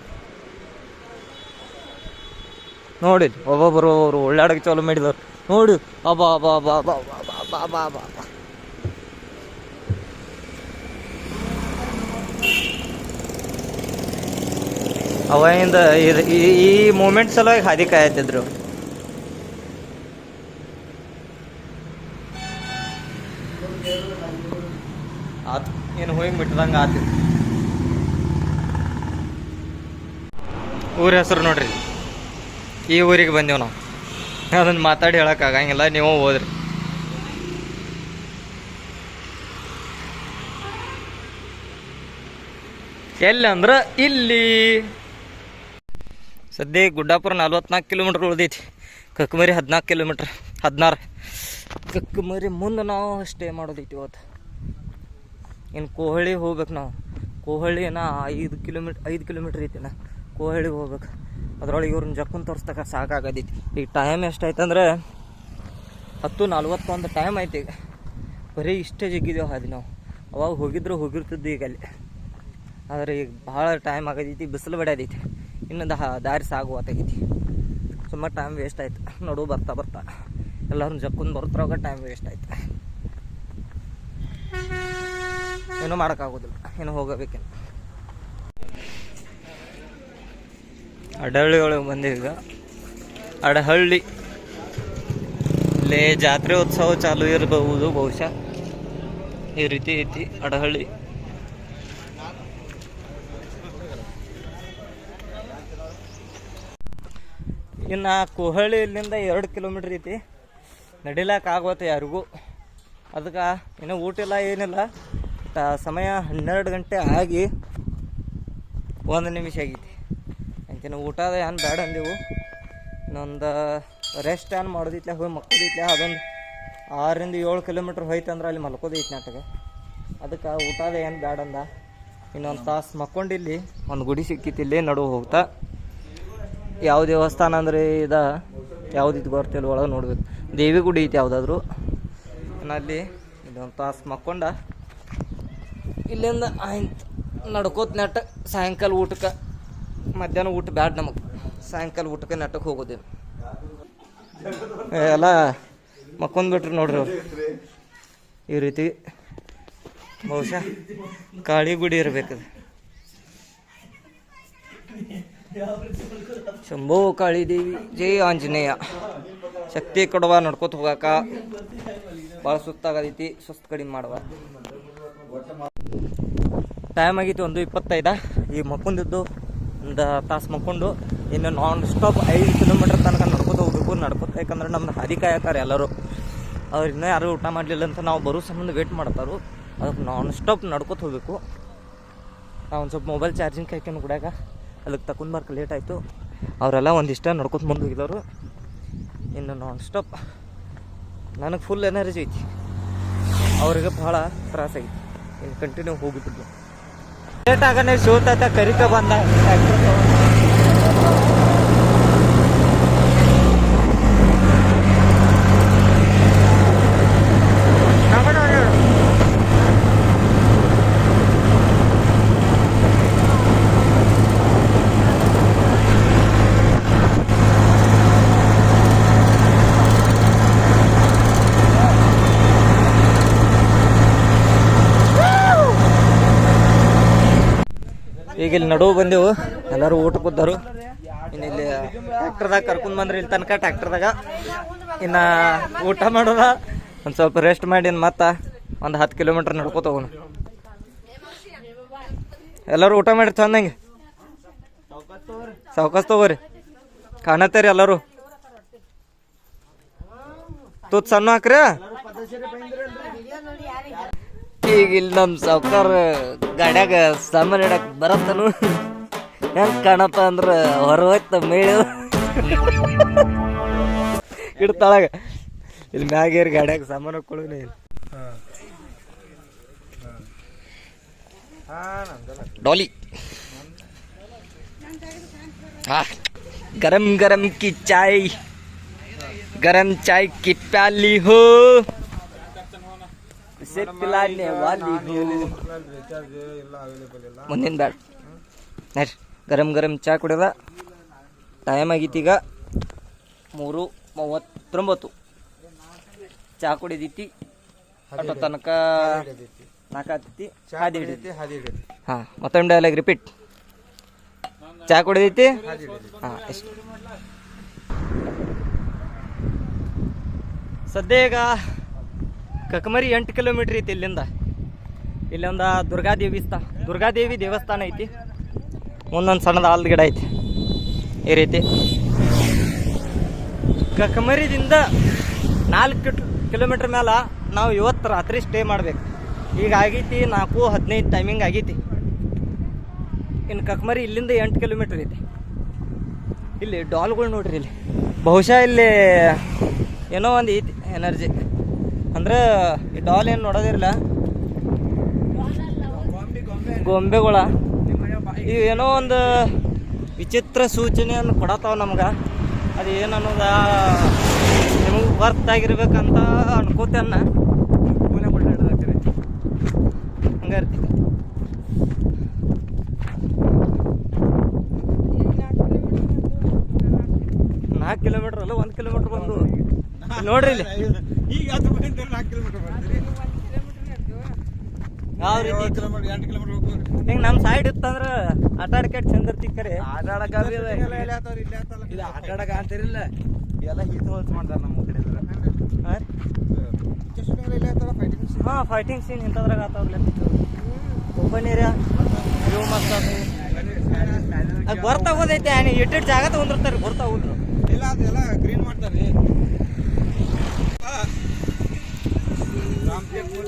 ನೋಡಿ ಒಬ್ಬೊಬ್ಬರು ಒಬ್ಬರು ಒಳ್ಳಾಡಕ್ಕೆ ಚಾಲು ಮಾಡಿದವ್ರು. ನೋಡಿ ಅಬಾ ಅಬಾ ಬಾ ಬಾ ಬಾ ಬಾ ಬಾ ಬಾ ಅಬಾ ಅವಾಗಿಂದ ಇದು ಈ ಈ ಮೂಮೆಂಟ್ ಸಲುವಾಗಿ ಹಾದಿ ಕಾಯತ್ತಿದ್ರು ಆತ್, ಏನು ಹೋಗಿ ಬಿಟ್ಟದಂಗೆ ಆತು ಊರ ಹೆಸರು ನೋಡ್ರಿ. ಈ ಊರಿಗೆ ಬಂದೆವು ನಾವು. ಅದನ್ನು ಮಾತಾಡಿ ಹೇಳೋಕ್ಕಾಗಂಗಿಲ್ಲ ನೀವು ಹೋದ್ರಿ. ಎಲ್ಲಿ ಅಂದ್ರೆ ಇಲ್ಲಿ. ಸದ್ಯ ಗುಡ್ಡಾಪುರ ನಲ್ವತ್ನಾಲ್ಕು ಕಿಲೋಮೀಟ್ರ್ ಉಳ್ದೈತಿ. ಕಕ್ಕಮರಿ ಹದಿನಾಲ್ಕು ಕಿಲೋಮೀಟ್ರ್, ಹದಿನಾರು. ಕಕ್ಕಮರಿ ಮುಂದೆ ನಾವು ಸ್ಟೇ ಮಾಡೋದೈತಿ ಇವತ್ತು. ಇನ್ನು ಕೋಹಳಿ ಹೋಗ್ಬೇಕು ನಾವು. ಕೋಹಳಿ ಏನ ಐದು ಕಿಲೋಮೀಟ್ರ್ ಐದು ಕಿಲೋಮೀಟ್ರ್ ನಾ ಕೋಹಳಿಗೆ ಹೋಗ್ಬೇಕು. ಅದ್ರೊಳಗೆ ಇವ್ರನ್ನ ಜಕ್ಕನ್ ತೋರಿಸ್ತಕ್ಕ ಸಾಕಾಗದೈತಿ. ಈಗ ಟೈಮ್ ಎಷ್ಟಾಯ್ತಂದ್ರೆ ಹತ್ತು ನಲ್ವತ್ತೊಂದು ಟೈಮ್ ಐತಿ ಈಗ. ಬರೀ ಇಷ್ಟೇ ಜಗ್ಗಿದೇವು ಹಾದಿ ನಾವು. ಅವಾಗ ಹೋಗಿದ್ರು ಹೋಗಿರ್ತಿದ್ದು ಈಗ ಅಲ್ಲಿ. ಆದರೆ ಈಗ ಭಾಳ ಟೈಮ್ ಆಗದೈತಿ, ಬಿಸಿಲು ಬಡಿಯದೈತಿ. ಇನ್ನು ದಹ ದಾರಿ ಸಾಗುವತ್ತಾಗೈತಿ ಸುಮಾರು ಟೈಮ್ ವೇಸ್ಟ್ ಆಯ್ತು. ನೋಡು ಬರ್ತಾ ಬರ್ತಾ ಎಲ್ಲರೂ ಜಕ್ಕೊಂಡ್ ಬರ್ತಾವಾಗ ಟೈಮ್ ವೇಸ್ಟ್ ಆಯ್ತು. ಏನೂ ಮಾಡೋಕ್ಕಾಗೋದಿಲ್ಲ. ಏನು ಹೋಗಬೇಕೇನು. ಅಡಹಳ್ಳಿ ಒಳಗೆ ಅಡಹಳ್ಳಿ. ಇಲ್ಲೇ ಜಾತ್ರೆ ಉತ್ಸವ ಚಾಲು ಇರಬಹುದು ಬಹುಶಃ. ಈ ರೀತಿ ಐತಿ ಅಡಹಳ್ಳಿ. ಇನ್ನು ಕುಹಳ್ಳಿ ಇಲ್ಲಿಂದ ಎರಡು ಕಿಲೋಮೀಟ್ರ್ ಐತಿ. ನಡಿಲಾಕ ಯಾರಿಗೂ. ಅದಕ್ಕೆ ಇನ್ನೂ ಊಟ ಇಲ್ಲ, ಏನಿಲ್ಲ. ಸಮಯ ಹನ್ನೆರಡು ಗಂಟೆ ಆಗಿ ಒಂದು ನಿಮಿಷ ಆಗೈತಿ. ಅಂತಿನ ಊಟದ ಏನು ಬೇಡ ಅಂದೆವು. ಇನ್ನೊಂದು ರೆಸ್ಟ್ ಏನು ಮಾಡೋದಿತ್ಲೆ, ಹೋಗಿ ಮಕ್ಕೋದಿತ್ಲೆ ಅದೊಂದು ಆರರಿಂದ ಏಳು ಕಿಲೋಮೀಟ್ರ್ ಹೋಯ್ತಂದ್ರೆ ಅಲ್ಲಿ ಮಲ್ಕೋದೈತಿ ನಾಟಕ. ಅದಕ್ಕೆ ಊಟದ ಏನು ಬೇಡ ಅಂದ. ಇನ್ನೊಂದು ತಾಸು ಮಕ್ಕೊಂಡಿಲ್ಲಿ, ಒಂದು ಗುಡಿ ಸಿಕ್ಕಿತ್ತು ಇಲ್ಲಿ ನಡು ಹೋಗ್ತಾ. ಯಾವ ದೇವಸ್ಥಾನ ಅಂದರೆ ಇದ ಯಾವುದಿತ್ತು ಬರ್ತಿಲ್ಲ ಒಳಗೆ ನೋಡ್ಬೇಕು. ದೇವಿ ಗುಡಿ ಐತಿ ಯಾವುದಾದ್ರು. ಅಲ್ಲಿ ಇದೊಂದು ತಾಸು ಮಕ್ಕೊಂಡ ಇಲ್ಲಿಂದ ಆಯ್ತು ನಡ್ಕೋತ ನೆಟ್ಟ ಸಾಯಂಕಾಲ ಊಟಕ್ಕೆ. ಮಧ್ಯಾಹ್ನ ಊಟ ಬ್ಯಾಡ ನಮಗೆ. ಸಾಯಂಕಾಲ ಊಟಕ್ಕೆ ನೆಟ್ಟಕ್ಕೆ ಹೋಗೋದೇನು ಎಲ್ಲ ಮಕ್ಕೊಂಡ್ಬಿಟ್ರಿ ನೋಡ್ರಿ ಅವ್ರು. ಈ ರೀತಿ ಬಹುಶಃ ಕಾಳಿ ಗುಡಿ ಇರಬೇಕದು. ಶಂಭೋ ಕಾಳಿ ದೇವಿ, ಜೈ ಆಂಜನೇಯ. ಶಕ್ತಿ ಕೊಡವ, ನಡ್ಕೋತ ಹೋಗಾಕ. ಭಾಳ ಸುತ್ತಾಗದೈತಿ ಸುಸ್ತು ಕಡಿಮೆ ಮಾಡುವ. ಟೈಮ್ ಆಗಿತ್ತು ಒಂದು ಇಪ್ಪತ್ತೈದ. ಈ ಮಕ್ಕೊಂಡಿದ್ದು ಒಂದು ತಾಸು ಮಕ್ಕೊಂಡು. ಇನ್ನು ನಾನ್ ಸ್ಟಾಪ್ ಐದು ಕಿಲೋಮೀಟರ್ ತನಕ ನಡ್ಕೋತ ಹೋಗ್ಬೇಕು, ನಡ್ಕೋತ ಯಾಕಂದ್ರೆ ನಮ್ದು ಹಾದಿ ಕಾಯತ್ತಾರೆ ಎಲ್ಲರೂ. ಅವ್ರು ಇನ್ನೂ ಯಾರು ಊಟ ಮಾಡಲಿಲ್ಲ ಅಂತ ನಾವು ಬರೋ ಸಂಬಂಧ ವೇಟ್ ಮಾಡ್ತಾರೋ. ಅದಕ್ಕೆ ನಾನ್ ಸ್ಟಾಪ್ ನಡ್ಕೋತ ಹೋಗ್ಬೇಕು. ಒಂದು ಸ್ವಲ್ಪ ಮೊಬೈಲ್ ಚಾರ್ಜಿಂಗ್ ಕಾಯ್ಕೊಂಡು ಕೂಡಾಗ ಅದಕ್ಕೆ ತಕೊಂಡು ಬರ್ಕ ಲೇಟ್ ಆಯಿತು. ಅವರೆಲ್ಲ ಒಂದಿಷ್ಟ ನಡ್ಕೊತ ಮುಂದೆ ಹೋಗಿದವರು. ಇನ್ನು ನಾನ್ ಸ್ಟಾಪ್ ನನಗೆ ಫುಲ್ ಎನರ್ಜಿ ಐತಿ. ಅವ್ರಿಗೆ ಭಾಳ ತ್ರಾಸ ಐತಿ. ಕಂಟಿನ್ಯೂ ಹೋಗಿಬಿಟ್ಟು ಲೇಟ್ ಆಗನೆ ಶೋತ ಕರಿಕ ಬಂದ. ಈಗ ಇಲ್ಲಿ ನಡುವು ಬಂದೆವು. ಎಲ್ಲರೂ ಊಟ ಕೂತಾರು. ಇನ್ನು ಇಲ್ಲಿ ಟ್ರ್ಯಾಕ್ಟರ್ದಾಗ ಕರ್ಕೊಂಡು ಬಂದ್ರೆ ಇಲ್ಲಿ ತನಕ ಟ್ರ್ಯಾಕ್ಟರ್ದಾಗ ಇನ್ನು ಊಟ ಮಾಡೋದ. ಒಂದು ಸ್ವಲ್ಪ ರೆಸ್ಟ್ ಮಾಡಿ ಮತ್ತೆ ಒಂದು ಹತ್ತು ಕಿಲೋಮೀಟ್ರ್ ನಡ್ಕೋತ ಎಲ್ಲರೂ ಊಟ ಮಾಡಿ ಚಂದಂಗೆ ಸಾವ್ಕಾಸ್ ತಗೋರಿ. ಕಾಣತ್ತೀರಿ ಎಲ್ಲರೂ. ತೂತ್ ಸಣ್ಣ ಹಾಕ್ರಿ? ಈಗ ಇಲ್ಲಿ ನಮ್ಮ ಸಾವ್ಕಾರ ಗಾಡ್ಯಾಗ ಸಾಮಾನು ಇಡಕ್ ಬರತ್ತನು ಹೆಂಗ್ ಕಾಣತ್ತ ಅಂದ್ರ ಹೊರ ಹೋಯ್ತ ಮೇಳು ಇಡ್ತಾಳಗ ಇಲ್ಲಿ ಮ್ಯಾಗೇರಿ ಗಾಡ್ಯಾಗ ಸಾಮಾನು ಹಾಕೊಳ್ಳೋನೇ ಇಲ್ಲ डॉली हाँ गरम गरम की चाय गरम चाय की प्याली हो ಮುಂದಿನ ಬ್ಯಾಡ. ನೆಕ್ಸ್ಟ್ ಗರಂ ಗರಂ ಚಾ ಕುಡಿದ ಟೈಮ್ ಆಗೈತಿ ಈಗ ಮೂರು ಮೂವತ್ತೊಂಬತ್ತು. ಚಾ ಕುಡಿದೈತಿ ಅಟೋ ತನಕ ನಾಲ್ಕೈತಿ ಹಾದಿ ಹಿಡಿದೈತಿ ಹಾಂ ಮತ್ತೊಂದು ಡೈಲಾಗ್ ರಿಪೀಟ್ ಚಾ ಕುಡಿದೈತಿ ಹಾಂ ಎಷ್ಟು? ಸದ್ಯ ಈಗ ಕಕಮರಿ ಎಂಟು ಕಿಲೋಮೀಟ್ರ್ ಐತಿ ಇಲ್ಲಿಂದ. ಇಲ್ಲೊಂದು ದುರ್ಗಾದೇವಿ ಸ್ಥ, ದುರ್ಗಾದೇವಿ ದೇವಸ್ಥಾನ ಐತಿ. ಮುಂದೊಂದು ಸಣ್ಣದ ಆಲದ ಗಿಡ ಐತಿ. ಈ ರೀತಿ. ಕಕಮರಿದಿಂದ ನಾಲ್ಕು ಕಿಲೋಮೀಟ್ರ್ ಮೇಲೆ ನಾವು ಇವತ್ತು ರಾತ್ರಿ ಸ್ಟೇ ಮಾಡಬೇಕು. ಈಗ ಆಗೈತಿ ನಾಲ್ಕು ಹದಿನೈದು ಟೈಮಿಂಗ್ ಆಗೈತಿ. ಇನ್ನು ಕಕಮರಿ ಇಲ್ಲಿಂದ ಎಂಟು ಕಿಲೋಮೀಟ್ರ್ ಐತಿ. ಇಲ್ಲಿ ಡಾಲ್ಗಳು ನೋಡ್ರಿ ಇಲ್ಲಿ. ಬಹುಶಃ ಇಲ್ಲಿ ಏನೋ ಒಂದು ಐತಿ ಎನರ್ಜಿ ಅಂದ್ರೆ ಈ ಡಾಲ್ ಏನು ನೋಡೋದಿರಲ್ಲ ಗೊಂಬೆಗಳ. ಈ ಏನೋ ಒಂದು ವಿಚಿತ್ರ ಸೂಚನೆಯನ್ನು ಕೊಡತಾವ ನಮ್ಗೆ. ಅದು ಏನು ಅನ್ನೋದು ನಿಮಗೆ ವರ್ತ್ ಆಗಿರ್ಬೇಕಂತ ಅನ್ಕೋತೇನ ಹಂಗಾರ್ತಿ. ನಾಲ್ಕು ಕಿಲೋಮೀಟ್ರ್ ಅಲ್ಲ, ಒಂದು ಕಿಲೋಮೀಟ್ರ್ ಬಂದು. ನೋಡ್ರಿ ಇಲ್ಲಿ. ಈಗ ಅದು ಯಾವ ರೀತಿ? ಕಿಲೋಮೀಟರ್ ಎಂಟು ಕಿಲೋಮೀಟರ್ ಹಿಂಗ ನಮ್ಮ ಸೈಡ್ ಇತ್ತಂದ್ರೆ ಆಟ ಆಡ್ಕೆಟ್ ಚಂದ ಇರ್ತಿ ಕರೆ. ಆಟ ಆಡಕ ಇದು ಆಟ ಆಡಕ ಅಂತಿರಲಿಲ್ಲ ಎಲ್ಲ ಹೀತ ಹೋಲ್ಸ್ ಮಾಡ್ತಾರ ನಮ್ಮ ಕಡೆ ಹಾ? ಫೈಟಿಂಗ್ ಸೀನ್ ಇಂಥದ್ರಾಗ ಆತಾವ್ಲೆ ಓಪನ್ ಏರಿಯಾ. ವ್ಯೂ ಮಸ್ತ್ ಅದು ಬರ್ತಾ ಹೋದೈತೆ ಇಟ್ಟಿಟ್ಟು ಜಾಗ ತಗೊಂಡಿರ್ತಾರೆ ಬರ್ತಾ ಹೋದ್ರು. ಇಲ್ಲ ಅದೆಲ್ಲ ಗ್ರೀನ್ ಮಾಡ್ತಾರೆ.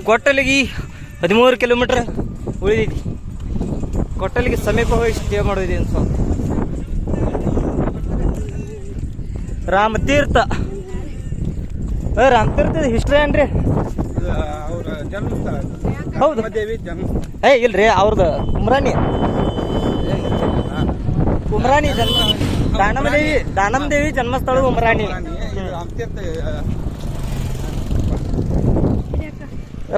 ಕೊಟ್ಟಲಿಗೆ ಹದಿಮೂರು ಕಿಲೋಮೀಟ್ರ್ ಉಳಿದೈತಿ ಕೊಟ್ಟಲಿಗೆ ಸಮೀಪ ಹೋಗಿ ಸ್ಟೇ ಮಾಡೋದಿದೆ ಸ್ವಲ್ಪ ರಾಮತೀರ್ಥ. ಏ ರಾಮತೀರ್ಥ ಹಿಸ್ಟ್ರಿ ಏನ್ರಿ? ಹೌದು. ಏ, ಇಲ್ರಿ ಅವ್ರದ್ದು ಕುಮ್ರಾಣಿ ಕುಮ್ರಾಣಿ ಜನ್ಮ ದಾನಮದೇವಿ ದೇವಿ ದಾನಮ್ಮ ದೇವಿ ಜನ್ಮಸ್ಥಳ ಉಮ್ರಾಣಿ ರಾಮತೀರ್ಥ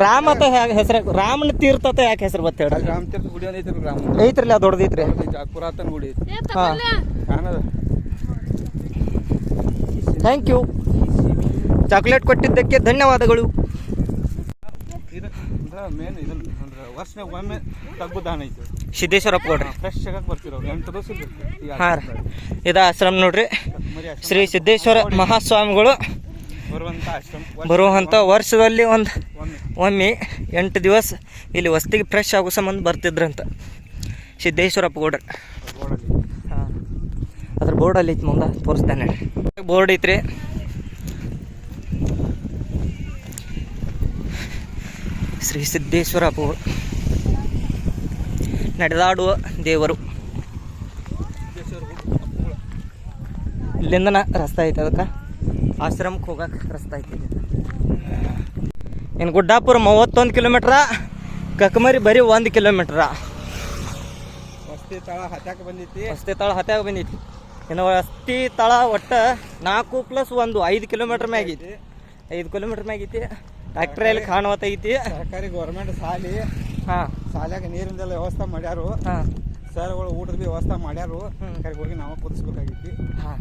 ರಾಮ ಅಂತ ಹೆಸರು ರಾಮನ ತೀರ್ಥ ಅಂತ ಯಾಕೆ ಹೆಸರು ಬತ್ತ ಹೇಳ್ರಿ ರಾಮತೀರ್ಥ ಗುಡಿ ಅಂತ ಐತ್ರಿ ರಾಮ ಐತ್ರಲ್ಲ ಅದು ದೊಡ್ಡದೈತ್ರಿ? ಐತಿ, ಪುರಾತನ ಗುಡಿ ಐತಿ ಹಾ ಕಾಣದ. ಥ್ಯಾಂಕ್ ಯು ಚಾಕ್ಲೇಟ್ ಕೊಟ್ಟಿದ್ದಕ್ಕೆ ಧನ್ಯವಾದಗಳು. ಇದು ಅಂದ್ರೆ ಮೇನ್ ಇದನ್ನ ಅಂದ್ರೆ ವರ್ಷನಾಗ ಒಮ್ಮೆ ತಗ್ಗು ದಾನ ಐತಿ. ಸಿದ್ದೇಶ್ವರಪ್ಪ ಗೌಡ್ರಿ. ಫ್ರೆಶ್ ಆಗಕ್ಕೆ ಬರ್ತಿರೋ ಎಂಟು ದಿವಸ ಇರ್ತೈತಿ ಹಾಂ ರೀ. ಇದು ಆಶ್ರಮ ನೋಡ್ರಿ. ಶ್ರೀ ಸಿದ್ದೇಶ್ವರ ಮಹಾಸ್ವಾಮಿಗಳು ಬರುವಂತ ಆಶ್ರಮ. ಬರುವಂಥ ವರ್ಷದಲ್ಲಿ ಒಂದು ಒಮ್ಮೆ ಎಂಟು ದಿವಸ ಇಲ್ಲಿ ವಸ್ತಿಗೆ ಫ್ರೆಶ್ ಆಗೋ ಸಂಬಂಧ ಬರ್ತಿದ್ರಂತ. ಸಿದ್ದೇಶ್ವರಪ್ಪ ಗೌಡ್ರಿ ಹಾಂ. ಅದ್ರ ಬೋರ್ಡಲ್ಲಿ ಇತ್ತು ಮುಂದೆ, ತೋರಿಸ್ತಾನೆ. ಬೋರ್ಡ್ ಐತ್ರಿ. ಶ್ರೀ ಸಿದ್ದೇಶ್ವರಪ್ಪ. ನಡೆದಾಡುವ ದೇವರು. ಇಲ್ಲಿಂದನ ರಸ್ತೆ ಐತೆ ಅದಕ್ಕೆ. ಆಶ್ರಮಕ್ಕೆ ಹೋಗಕ್ಕೆ ರಸ್ತೆ ಐತಿ. ಇನ್ನು ಗುಡ್ಡಾಪುರ ಮೂವತ್ತೊಂದು ಕಿಲೋಮೀಟ್ರ ಕಕ್ಮರಿ ಬರೀ ಒಂದು ಕಿಲೋಮೀಟ್ರ. ವಸ್ತಿ ತಳ ಹತ್ಯಾಕ ಬಂದೈತಿ. ವಸ್ತಿ ತಳ ಹತ್ಯಾಗ ಬಂದೈತಿ. ಇನ್ನು ವಸ್ತಿ ತಳ ಒಟ್ಟು ನಾಲ್ಕು ಪ್ಲಸ್ ಒಂದು ಐದು ಕಿಲೋಮೀಟ್ರ್ ಮ್ಯಾಗೈತಿ ಐದು ಕಿಲೋಮೀಟ್ರ್ ಮ್ಯಾಗೈತಿ ಐತಿ. ಟ್ರ್ಯಾಕ್ಟ್ರಲ್ಲಿ ಕಾಣುವತ್ತೈತಿ ಸರ್ಕಾರಿ ಗೌರ್ಮೆಂಟ್ ಸಾಲಿ. ಹಾಂ. ಸಾಲ್ಯಾಗ ನೀರಿಂದೆಲ್ಲ ವ್ಯವಸ್ಥೆ ಮಾಡ್ಯಾರು. ಹಾಂ. ಸರ್ಗಳು ಊಟದ ಭೀ ವ್ಯವಸ್ಥೆ ಮಾಡ್ಯಾರು. ಕರೆಗೆ ಹೋಗಿ ನಾವು ಕುದಿಸ್ಬೇಕಾಗೈತಿ. ಹಾಂ.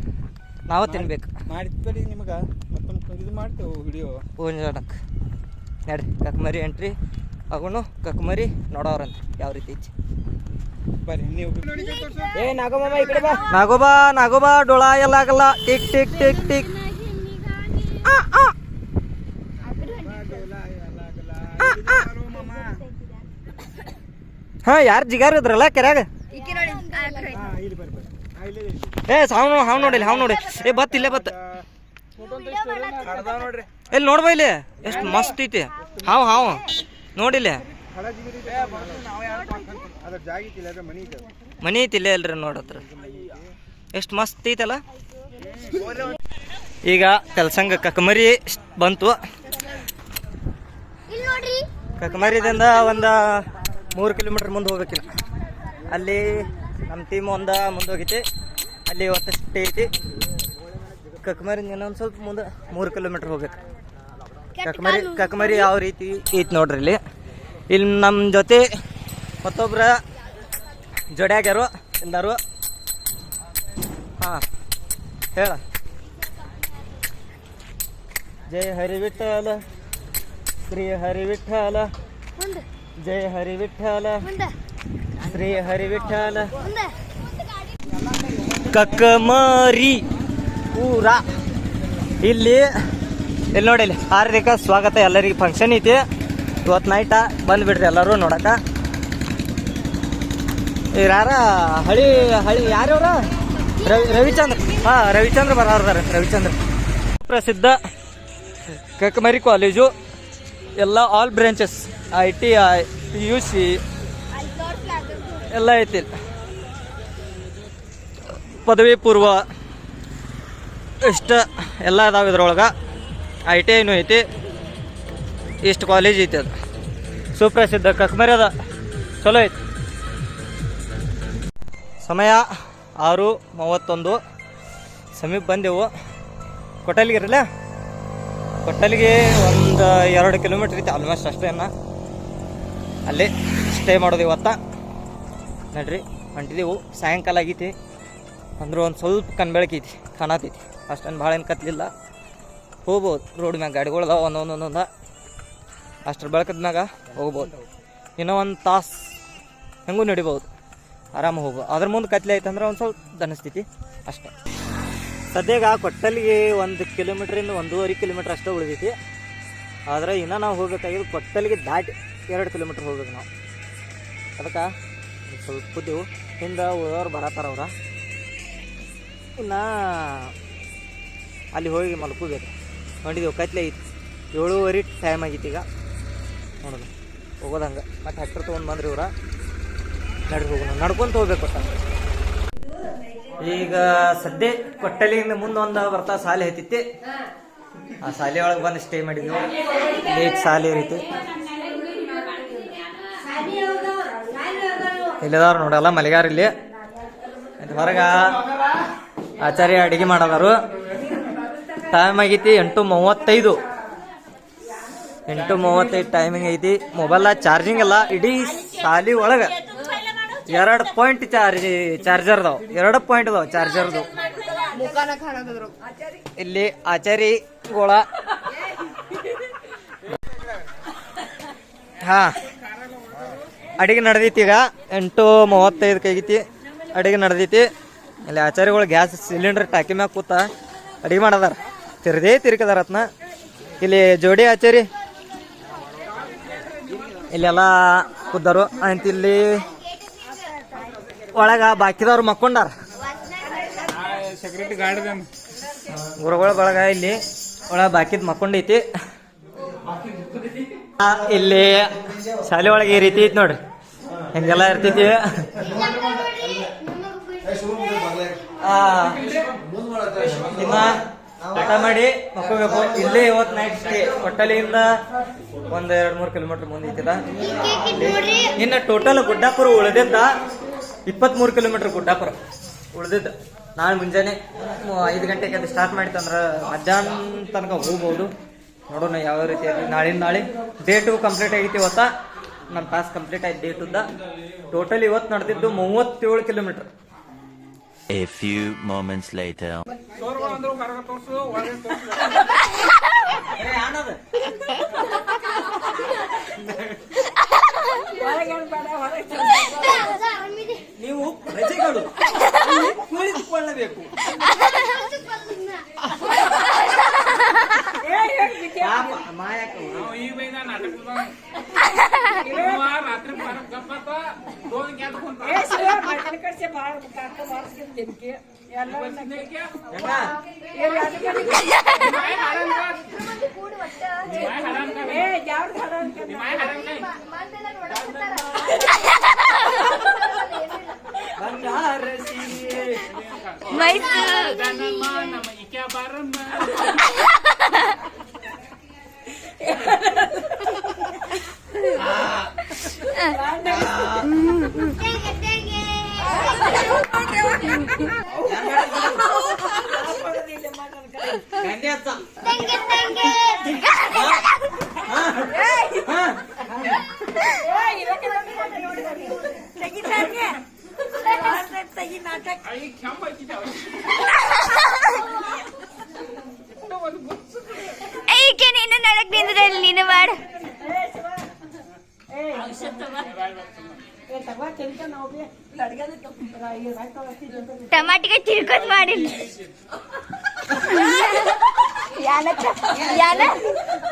ನಾವು ತಿನ್ಬೇಕು. ಮಾಡಿದ್ಮೇಲೆ ನಿಮ್ಗೆ. ಮತ್ತೊಂದು ಇದು ಮಾಡ್ತೇವೆ ವಿಡಿಯೋ ಪೂಂಜಾಡಕ್ಕೆ ನಡ್ರಿ ಕಕ್ಮರಿ ಎಂಟ್ರಿ ಆಗುನು ಕಕ್ಮರಿ ನೋಡೋರಂತ ಯಾವ ರೀತಿ ಐತಿ. ಬರ್ರಿ ನೀವು ಏ ನಾಗೋಬಾ ಈ ಕಡೆ ಬಾ. ನಾಗೋಬಾ ನಾಗೋಬಾ ಡೊಳ ಎಲ್ಲ ಆಗಲ್ಲ. Tick tick tick tick. ಹಾ ಯಾರು ಜಿಗಾರ ಇದ್ರಲ್ಲ ಕೆರ್ಯಾಗ? ಏ ಸಾವ್ ನೋಡಿ ಹಾವ್ ನೋಡಿಲ್ಲ ಹಾವ್ ನೋಡಿ ಏ ಬತ್ ಇಲ್ಲೇ ಬತ್. ನೋಡ್ರಿ. ಎಲ್ಲಿ ನೋಡ್ಬ ಇಲ್ಲಿ? ಎಷ್ಟು ಮಸ್ತ್ ಐತಿ. ಹಾವು ಹಾವ್. ನೋಡಿಲ್ಲ ಮನಿ ಐತೆ ಇಲ್ಲೇ ಅಲ್ರಿ ನೋಡತ್ರ ಎಷ್ಟು ಮಸ್ತ್ ಐತಲ್ಲ? ಈಗ ಕೆಲ್ಸಂಗ ಕಕಮರಿ ಬಂತು. ಕಕಮರಿದಿಂದ ಒಂದು ಮೂರು ಕಿಲೋಮೀಟ್ರ್ ಮುಂದೆ ಹೋಗ್ಬೇಕಿಲ್ಲ. ಅಲ್ಲಿ ನಮ್ಮ ಟೀಮ್ ಒಂದು ಮುಂದೆ ಹೋಗೈತಿ. ಅಲ್ಲಿ ಒತ್ತಷ್ಟೇ ಐತಿ. ಕಕಮರಿಂದ ಇನ್ನೊಂದು ಸ್ವಲ್ಪ ಮುಂದೆ ಮೂರು ಕಿಲೋಮೀಟ್ರ್ ಹೋಗ್ಬೇಕು. ಕಕಮರಿ ಕಕ್ಮರಿ ಯಾವ ರೀತಿ ಐತಿ ನೋಡ್ರಿ ಇಲ್ಲಿ. ಇಲ್ಲಿ ನಮ್ಮ ಜೊತೆ ಮತ್ತೊಬ್ರ ಜೋಡ್ಯಾಗ್ಯಾರು ಎಲ್ಲರು ಹಾಂ ಹೇಳ. ಜಯ ಹರಿ ವಿಠಲ ಶ್ರೀ ಹರಿ ವಿಠಲ ಜಯ ಹರಿ ವಿಠಲ ಶ್ರೀ ಹರಿ ವಿಠಲ ಕಕ್ಕಮರಿ ಊರ ಇಲ್ಲಿ ಇಲ್ಲಿ ನೋಡಿ, ಇಲ್ಲಿ ಹಾರ್ದಿಕ ಸ್ವಾಗತ ಎಲ್ಲರಿಗೆ. ಫಂಕ್ಷನ್ ಐತಿ. ಇವತ್ತು ನೈಟ ಬಂದ್ಬಿಡ್ರಿ ಎಲ್ಲರೂ ನೋಡಕ. ಯಾರ? ಹಳಿ ಹಳಿ ಯಾರ್ಯವ್ರ? ರವಿ, ರವಿಚಂದ್ರ. ಹಾಂ, ರವಿಚಂದ್ರ ಬರೋರ್ದಾರ, ರವಿಚಂದ್ರ. ಪ್ರಸಿದ್ಧ ಕಕ್ಕಮರಿ ಕಾಲೇಜು ಎಲ್ಲ all branches I T I P U C ಎಲ್ಲ ಐತಿ ಪದವಿ ಪೂರ್ವ, ಇಷ್ಟ ಎಲ್ಲ ಇದಾವೆ ಇದ್ರೊಳಗೆ. ಐ ಟಿ ಐನೂ ಐತಿ. ಇಷ್ಟು ಕಾಲೇಜ್ ಐತಿ ಅದು. ಸುಪ್ರಸಿದ್ಧ ಕಕ್ಮರಿ ಅದ. ಚಲೋ ಐತಿ. ಸಮಯ ಆರು ಮೂವತ್ತೊಂದು. ಸಮೀಪ ಬಂದೆವು. ಕೊಟ್ಟಲಿಗೆ ಇರಲ್ಲ ಕೊಟ್ಟಲಿಗೆ ಒಂದು ಎರಡು ಕಿಲೋಮೀಟ್ರ್ ಐತಿ. ಆಲ್ಮೋಸ್ಟ್ ಅಷ್ಟೇನ ಅಲ್ಲಿ ಸ್ಟೇ ಮಾಡೋದು ಇವತ್ತ. ನಡ್ರಿ, ಹೊಂಟಿದೆವು. ಸಾಯಂಕಾಲ ಆಗೈತಿ. ಅಂದ್ರೆ ಒಂದು ಸ್ವಲ್ಪ ಕಣ್ಬೆಳಕೈತಿ ಕಾಣತೈತಿ. ಅಷ್ಟೇನು ಭಾಳ ಏನು ಕತ್ಲಿಲ್ಲ. ಹೋಗ್ಬೋದು. ರೋಡ್ ಮ್ಯಾಗ ಗಾಡಿಗಳು ಅದಾವ ಒಂದೊಂದು ಅಷ್ಟ್ರ ಬೆಳಕದ ಮ್ಯಾಗ ಹೋಗ್ಬೋದು. ಇನ್ನೂ ಒಂದು ತಾಸು ಹೆಂಗೂ ನಡಿಬೋದು. ಆರಾಮ ಹೋಗ್ಬೋದು. ಅದ್ರ ಮುಂದೆ ಕತ್ಲೆ ಅಂದ್ರೆ ಒಂದು ಸ್ವಲ್ಪ ದನಿಸ್ತೈತಿ ಅಷ್ಟೇ. ಸದ್ಯಾಗ ಕೊಟ್ಟಲ್ಲಿಗೆ ಒಂದು ಕಿಲೋಮೀಟ್ರಿಂದ ಒಂದೂವರೆ ಕಿಲೋಮೀಟ್ರ್ ಅಷ್ಟೇ ಉಳಿದೈತಿ. ಆದರೆ ಇನ್ನೂ ನಾವು ಹೋಗ್ಬೇಕಾಗಿದ್ದು ಕೊಟ್ಟಲ್ಲಿಗೆ ದಾಟಿ ಎರಡು ಕಿಲೋಮೀಟ್ರ್ ಹೋಗ್ಬೇಕು ನಾವು. ಅದಕ್ಕೆ ಸ್ವಲ್ಪ ಕೂತೀವಿ ಹಿಂದೆ ಉಳಿದವ್ರು ಬರತ್ತಾರ ಅವ್ರ. ಇನ್ನು ಅಲ್ಲಿ ಹೋಗಿ ಮಲ್ಕೋಬೇಕು. ನೋಡಿದೆವು, ಕತ್ಲೆ ಐತಿ. ಏಳುವರೆ ಟೈಮ್ ಆಗಿತ್ತು ಈಗ. ನೋಡೋಣ, ಹೋಗೋದಂಗೆ. ಮತ್ತೆ ಹತ್ತಿರ ತೊಗೊಂಡು ಬಂದ್ರಿ ಇವ್ರ. ನಡ್ರಿ ಹೋಗೋಣ. ನಡ್ಕೊಂತ ಹೋಗ್ಬೇಕು ಈಗ ಸದ್ಯ ಕೊಟ್ಟಲಿಯಿಂದ ಮುಂದೆ ಒಂದು ಬರ್ತಾ ಸಾಲಿ ಹತ್ತಿತ್ತಿ. ಆ ಶಾಲೆ ಒಳಗೆ ಬಂದು ಸ್ಟೇ ಮಾಡಿದ್ವಿ. ಲೇಟ್ ಶಾಲೆ ರೀತಿ ಇಲ್ಲದವ್ರು ನೋಡಲ್ಲ ಮಲೆಗಾರ ಇಲ್ಲಿ. ಆಯ್ತು ಹೊರಗ ಆಚಾರ್ಯ ಅಡಿಗೆ ಮಾಡದಾರು ಟೈಮ್ ಆಗೈತಿ ಎಂಟು ಮೂವತ್ತೈದು. ಎಂಟು ಮೂವತ್ತೈದು ಟೈಮಿಂಗ್ ಐತಿ. ಮೊಬೈಲ್ ಚಾರ್ಜಿಂಗ್ ಅಲ್ಲ ಇಡೀ ಸಾಲಿ ಒಳಗೆ ಎರಡು ಪಾಯಿಂಟ್ ಚಾರ್ಜ್ ಚಾರ್ಜರ್ದವು ಎರಡು ಪಾಯಿಂಟ್ ಅದಾವ ಚಾರ್ಜರ್ದು ಇಲ್ಲಿ ಆಚಾರಿ ಆಚಾರಿಗಳ. ಹಾ. ಅಡಿಗೆ ನಡೆದೈತಿ ಈಗ. ಎಂಟು ಮೂವತ್ತೈದು ಕೈಗೈತಿ. ಅಡಿಗೆ ನಡೆದೈತಿ. ಇಲ್ಲಿ ಆಚಾರಿಗಳು ಗ್ಯಾಸ್ ಸಿಲಿಂಡರ್ ಟಾಕಿ ಮ್ಯಾಗ ಕೂತ ಅಡಿಗೆ ಮಾಡದಾರ. ತಿರ್ದೇ ತಿರ್ಕದ ರತ್ನ. ಇಲ್ಲಿ ಜೋಡಿ ಆಚಾರಿ ಇಲ್ಲೆಲ್ಲ ಕುದ್ದರು. ಅಂತ ಇಲ್ಲಿ ಒಳಗ ಬಾಕಿದವ್ರು ಮಕ್ಕೊಂಡಾರ. ಗುರುಗಳ ಬಳಗ ಇಲ್ಲಿ ಒಳಗ ಬಾಕಿದ್ ಮಕ್ಕೊಂಡೈತಿ. ಇಲ್ಲಿ ಶಾಲೆ ಒಳಗೆ ಈ ರೀತಿ ಐತಿ ನೋಡ್ರಿ. ಹಿಂಗೆಲ್ಲ ಇರ್ತೈತಿ. ಇನ್ನ ಊಟ ಮಾಡಿ, ಮಕ್ಕೋಬೇಕು. ಇಲ್ಲೇ ಇವತ್ತು ನೈಟ್ ಸ್ಟೇ ಕೊಟ್ಟಲಿಯಿಂದ ಒಂದ್ ಎರಡ್ ಮೂರ್ ಕಿಲೋಮೀಟರ್ ಮುಂದೆ ಇತ್ತಿದ ಇನ್ನ ಟೋಟಲ್ ಗುಡ್ಡಾಪುರ ಉಳಿದಿದ್ದ ಇಪ್ಪತ್ಮೂರು ಕಿಲೋಮೀಟರ್ ಗುಡ್ಡಾಪುರ ಉಳಿದಿದ್ದ. ನಾಳೆ ಮುಂಜಾನೆ ಐದು ಗಂಟೆಗೆ ಅದು ಸ್ಟಾರ್ಟ್ ಮಾಡಿತ್ತಂದ್ರೆ ಮಧ್ಯಾಹ್ನ ತನಕ ಹೋಗ್ಬೋದು. ನೋಡೋಣ ಯಾವ ರೀತಿ ನಾಳಿನ ನಾಳೆ ಡೇಟು ಕಂಪ್ಲೀಟ್ ಆಗೈತಿ ಇವತ್ತ. ನಮ್ಮ ಪಾಸ್ ಕಂಪ್ಲೀಟ್ ಆಯ್ತು ಡೇಟುದ್ದ ಟೋಟಲ್ ಇವತ್ತು ನಡೆದಿದ್ದು ಮೂವತ್ತೇಳು kilometre A few moments later. ನೀವು ಪ್ರಜೆಗಳು ಕುಳಿತುಕೊಳ್ಳಬೇಕು ಪಾಪ, (laughs) ಮಾಯಕ್ಕ ಅವ್ರು. ಯಾಕ? ಬಂಗಾರ ಸೀರೆ. ಗಾಂಧಿ ಅತ್ತ. ತೆಗಿ ನಾಟಕ ಈಕೆ ನೀನು ನಡಕ್ ನಿಂದ್ರಲ್ಲಿ ನೀನು ಮಾಡು ಟಮಾಟಿಗೆ ತಿರ್ಕೋತ್ ಮಾಡಿ ಯಾನ ಯಾನ ನಾನ್ ಗುದ್ದಿ ಹೊಡಿಲಿ? ನಾನ್ ಗುದ್ದಿ ಹೊಡಿಲಿ?